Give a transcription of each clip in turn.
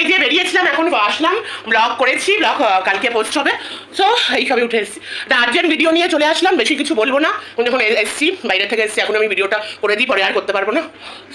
এই যে বেরিয়েছিলাম, এখন আসলাম ব্লগ করেছি ব্লগ কালকে পোস্ট হবে। সো এইসবে উঠে এসেছি। আর্জেন্ট ভিডিও নিয়ে চলে আসলাম, বেশি কিছু বলব না। যখন এসেছি, বাইরে থেকে এসেছি, এখন আমি ভিডিওটা করে দিই, পরে আর করতে পারব না।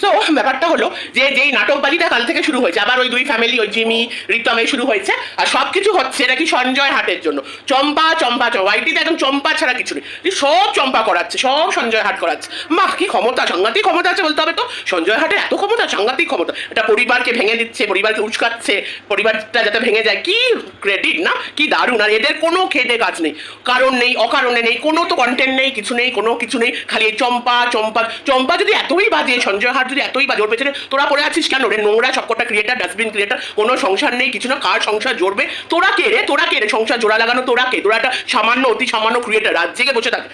সো ব্যাপারটা হলো যে, যেই নাটকবাজিটা কাল থেকে শুরু হয়েছে, আবার ওই দুই ফ্যামিলি ওই জিমি রিতমে শুরু হয়েছে, আর সব কিছু হচ্ছে নাকি সঞ্জয় হাটের জন্য। চম্পা চম্পা ওয়াইটিতে একদম চম্পা ছাড়া কিছু নেই। সব চম্পা করাচ্ছে, সব সঞ্জয় হাট করাচ্ছে। মা কি ক্ষমতা, সাংঘাতিক ক্ষমতা আছে বলতে হবে তো। সঞ্জয় হাটে এত ক্ষমতা, সাংঘাতিক ক্ষমতা। এটা পরিবারকে ভেঙে দিচ্ছে, পরিবারকে উস্কাচ্ছে পরিবারটা যাতে ভেঙে যায়, কি ক্রেডিট না? কি দারুণ, আর এদের কোনো খেটে কাজ নেই। কারণ নেই, অকারণে নেই, কোনো তো কন্টেন্ট নেই, কিছু নেই, কোনো কিছু নেই, খালি চম্পা চম্পা চম্পা যদি এতই বাজে, সঞ্জয় হাট যদি এতই বাজে, ওর পেছনে তোরা পড়ে আছিস কেন রে? নোংরা সবকটা ক্রিয়েটার ডাস্টবিন ক্রিয়েটার কোনো সংসার নেই, কিছু না, কার সংসার জড়বে তোরা কে রে? তোরা কে রে? সংসার জোড়া লাগানো তোরা কে? তোরা একটা সামান্য, অতি সামান্য ক্রিয়েটার রাজ্যে বসে থাকে।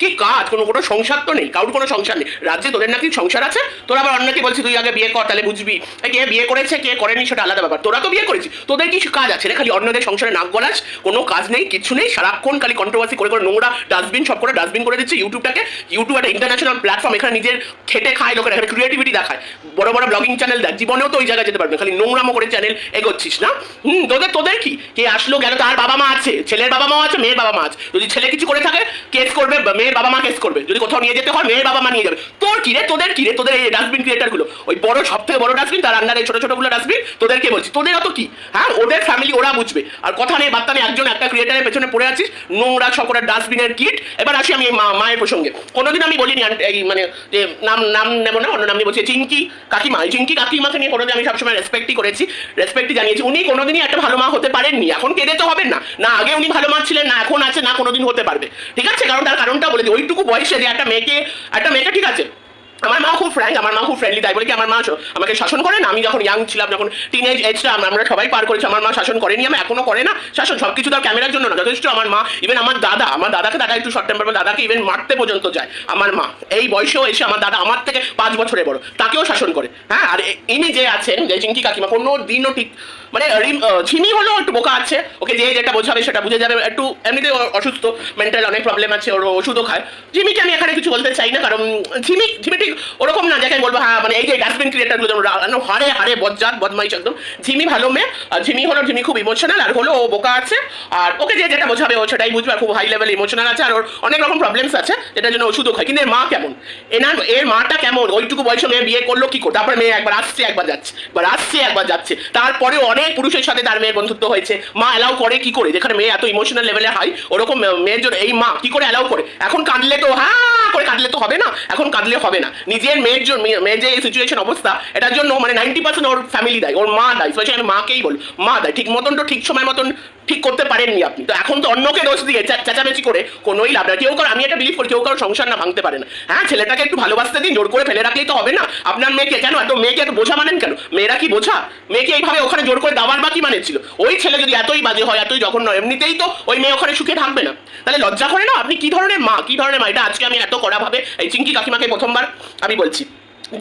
কি কাজ? কোনো কোনো সংসার তো নেই, কারোর কোনো সংসার নেই। রাজ্যে তোদের নাকি সংসার আছে? তোরা আবার অন্যকে বলছি তুই আগে বিয়ে কর, তাহলে বুঝবি। কে বিয়ে করেছে, কে করেনি সেটা? আলাদা ব্যাপার। তোরা তো বিয়ে করেছিস। তোদের কি কাজ আছে খালি। অন্যদের সংসারে নাক গলাস, কোনো কাজ নেই, কিছু নেই। সারাক্ষণ খালি কন্ট্রোভার্সি করে করে নোংরা ডাস্টবিন সব করে ডাস্টবিন করে দিচ্ছে। ইউটিউবটাকে ইউটিউব একটা ইন্টারন্যাশনাল প্ল্যাটফর্ম এখানে নিজের খেটে খায়, লোকেরা এখানে ক্রিয়েটিভিটি দেখায়। বড় বড় ব্লগিং চ্যানেল দেখ, জীবনেও তো ওই জায়গায় যেতে পারবে খালি নোংরামো করে চ্যানেল এগোচ্ছিস, না? হুম, তোদের তোদের কি? কে আসলো, গেল, তার বাবা মা আছে, ছেলের বাবা মা আছে, মেয়ের বাবা মা আছে। যদি ছেলে কিছু করে থাকে কেস করবে মেয়ের বাবা মা কেস করবে। যদি কোথাও নিয়ে যেতে হয়, মেয়ের বাবা মা নিয়ে যাবে। তোর কি রে, তোদের কি রে? তোদের এই ডাস্টবিন ক্রিয়েটারগুলো, ওই বড় সব থেকে বড় ডাস্টবিন তার আন্ডারে ছোট ছোটগুলো ডাস্টবিন তোদেরকে বলছি, তোদের অত কি? হ্যাঁ ওদের ফ্যামিলি ওরা বুঝবে। আর কথা নেই, বার্তা নেই, একজন একটা ক্রিয়েটারের পেছনে পড়ে আছিস, নোংরা সকলের ডাস্টবিনের কিট এবার আসি আমি মায়ের প্রসঙ্গে। কোনোদিন আমি বলিনি এই মানে যে নাম নাম নেব না অন্য নাম নিয়ে বলছি চিঙ্কি কাকিমা, এই চিঙ্কি কাকিমাকে নিয়ে কোনোদিন আমি সবসময় রেসপেক্টই করেছি রেসপেক্টই জানিয়েছি। উনি কোনোদিনই একটা ভালো মা হতে পারেননি। এখন কেঁদে তো হবেন না। না আগে উনি ভালো মা ছিলেন, না এখন আছে, না কোনোদিন হতে পারবে। ঠিক আছে? কারণ তার কারণটা বলে দিই। ওইটুকু বয়সে যে একটা মেয়েকে একটা মেয়েকে ঠিক আছে আমার মা খুব ফ্র্যাঙ্ক আমার মা খুব ফ্রেন্ডলি তাই বলে কি আমার মা আমাকে শাসন করে না? আমি যখন ইয়াং ছিলাম, যখন টিনেজ এজটা আমরা সবাই পার করেছি, আমার মা শাসন করেনি আমি এখনও করে না। শাসন সব কিছু তার ক্যামেরার জন্য না, যথেষ্ট। আমার মা ইভেন আমার দাদা, আমার দাদাকে দাদা একটু শর্ট টেম্পার দাদাকে ইভেন মারতে পর্যন্ত যায়। আমার মা, এই বয়সেও এসে আমার দাদা আমার থেকে পাঁচ বছরে বড়। তাকেও শাসন করে। হ্যাঁ আর ইনি যে আছেন, যে চিঙ্কি কাকিমা, কোনো দিনও ঠিক মানে ঝিমি হলো একটু বোকা আছে। ওকে যে যেটা বোঝাবে সেটা বুঝে যাবে। একটু এমনিতে অসুস্থ মেন্টাল অনেক প্রবলেম আছে, ওর ওষুধও খায়। ঝিমিকে আমি এখানে কিছু বলতে চাই না, কারণ ঝিমি ঝিমি ঠিক ওরকম না আমি বলব হ্যাঁ মানে এই যে ডাস্টবিন ক্রিয়েটারগুলো যেমন মানে হারে হারে, বজ্জাত, বদমাইশ একদম। ঝিমি ভালো মেয়ে, আর ঝিমি হলো, ঝিমি খুব ইমোশনাল আর হলো ও বোকা আছে, আর ওকে যে যেটা বোঝাবে ও সেটাই বুঝবে খুব হাই লেভেল ইমোশনাল আছে, আর ওর অনেক রকম প্রবলেমস আছে, যেটার জন্য ওষুধও খায়। কিন্তু এর মা কেমন? এনার, এর মাটা কেমন? ওইটুকু বয়সে মেয়ে বিয়ে করল কি করে? তারপরে মেয়ে একবার আসছে, একবার যাচ্ছে, একবার আসছে, একবার যাচ্ছে। তারপরে অনেক পুরুষের সাথে তার মেয়ের বন্ধুত্ব হয়েছে। মা অ্যালাউ করে কি করে? যেখানে মেয়ে এত ইমোশনাল লেভেলে হাই ওরকম, মেয়ের জন্য, এই মা কি করে অ্যালাউ করে? এখন কাঁদলে তো হ্যাঁ করে কাঁদলে তো হবে না, এখন কাঁদলে হবে না। নিজের মেয়ের জন্য মেয়ে- মেয়ের যে এই সিচুয়েশন অবস্থা, এটার জন্য মানে নাইনটি পার্সেন্ট ওর ফ্যামিলি দেয়, ওর মা দেয় স্পেশালি মাকেই বল, মা দেয়, ঠিক মতন তো ঠিক সময় মতন ঠিক করতে পারেননি আপনি। তো এখন তো অন্যকে দোষ দিয়ে চেঁচামেচি করে কোনোই লাভ না কেউ কারও আমি এটা বিলিভ করি, কেউ কারও সংসার না ভাঙতে পারে না। হ্যাঁ ছেলেটাকে একটু ভালোবাসতে দিন, জোর করে ফেলে রাখলেই তো হবে না। আপনার মেয়েকে কেন এত মেয়েকে এত বোঝা মানেন কেন? মেয়েরা কি বোঝা? মেয়েকে এইভাবে ওখানে জোর করে দাবার বা কি মানে ছিল? ওই ছেলে যদি এতই বাজে হয়, এতই জঘন্য, এমনিতেই তো ওই মেয়ে ওখানে সুখে থাকবে না। তাহলে লজ্জা করে না? আপনি কি ধরনের মা? কি ধরনের মা? এটা আজকে আমি এত কড়া ভাবে এই চিঙ্কি কাকিমাকে প্রথমবার আমি বলছি।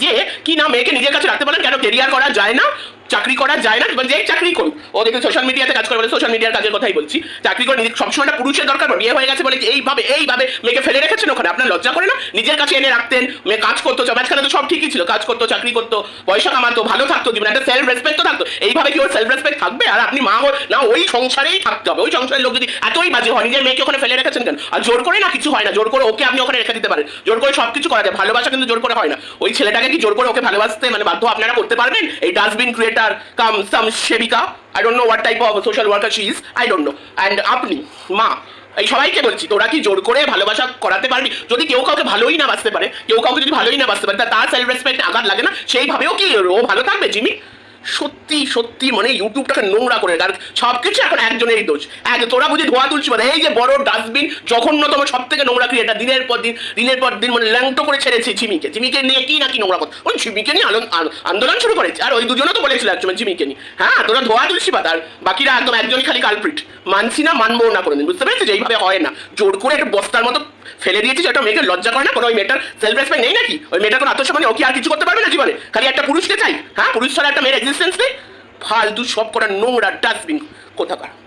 যে কি না, মেয়েকে নিজের কাছে রাখতে পারেন কেন কেরিয়ার করা যায় না? চাকরি করা যায় না এবং যেই চাকরি করুক। ও দেখে সোশ্যাল মিডিয়াতে কাজ করে বলে সোশ্যাল মিডিয়ার কাজের কথাই বলছি। চাকরি করে নিজে সবসময় একটা পুরুষের দরকার বিয়ে হয়ে গেছে বলে এইভাবে এইভাবে মেয়েকে ফেলে রেখেছেন ওখানে? আপনার লজ্জা করে না? নিজের কাছে এনে রাখতেন, মেয়ে কাজ করতো মাঝখানে তো সব ঠিকই ছিল। কাজ করতো, চাকরি করতো, পয়সা কামাতো, ভালো থাকতো, জীবনে একটা সেলফ রেসপেক্ট তো থাকতো। এইভাবে কি ওর সেলফ রেসপেক্ট থাকবে? আর আপনি মা না, ওই সংসারেই থাকতে হবে। ওই সংসারের লোক যদি এতই বাজে হয়, নিজের মেয়েকে ওখানে ফেলে রেখেছেন কেন? আর জোর করে না কিছু হয় না। জোর করে ওকে আপনি ওখানে রেখে দিতে পারেন। জোর করে সব কিছু করা যায়। ভালোবাসা কিন্তু জোর করে হয় না। ওই ছেলেটাকে কি জোর করে ওকে ভালোবাসতে মানে বাধ্য আপনারা করতে পারবেন? এই dustbin creator cum some সেবিকা। I don't know what type of social worker she is I don't know and আপনি, মা, এই সবাইকে বলছি, তোরা কি জোর করে ভালোবাসা করাতে পারবি? যদি কেউ কাউকে ভালোই না বাঁচতে পারে, কেউ কাউকে যদি ভালোই না বাঁচতে পারে তার সেলফ রেসপেক্ট আঘাত লাগে না? সেইভাবেও কি ও ভালো থাকবে, জিমি? সত্যি সত্যি মানে ইউটিউবটাকে নোংরা করে আর সব কিছু এখন একজনেরই দোষ। এক তোরা বুঝি ধোয়া তুলছি মানে এই যে বড় ডাস্টবিন জঘন্যতম সব থেকে নোংরা ক্রিয়েটার দিনের পর দিন, দিনের পর দিন মানে ল্যাংটো করে ছেড়েছে ঝিমিকে। ঝিমিকে নিয়ে কি না কি নোংরা কথা ওই ঝিমিকে নিয়ে আন্দোলন শুরু করেছে। আর ওই দুজনও তো বলেছিল একসময় ঝিমিকে নিয়ে। হ্যাঁ তোরা ধোয়া তুলছি বাদ আর বাকিরা একদম একজনই খালি কালপ্রিট মানছি না, মানবো না কোনোদিন। বুঝতে পেরেছিস? এইভাবে হয় না। জোর করে একটা বস্তার মতো ফেলে দিয়েছিস একটা মেয়েকে লজ্জা করে না? কোনো ওই মেয়েটার সেলফ রেসপেক্ট নেই নাকি? ওই মেয়েটার কোনো আত্মসম্মান? ও কি আর কিছু করতে পারবে না জীবনে? খালি একটা পুরুষকে চাই হ্যাঁ? পুরুষ ছাড়া একটা মেয়ের এক্সিস্টেন্স নেই? ফালতু সব করা নোংরা ডাস্টবিন কোথাকার?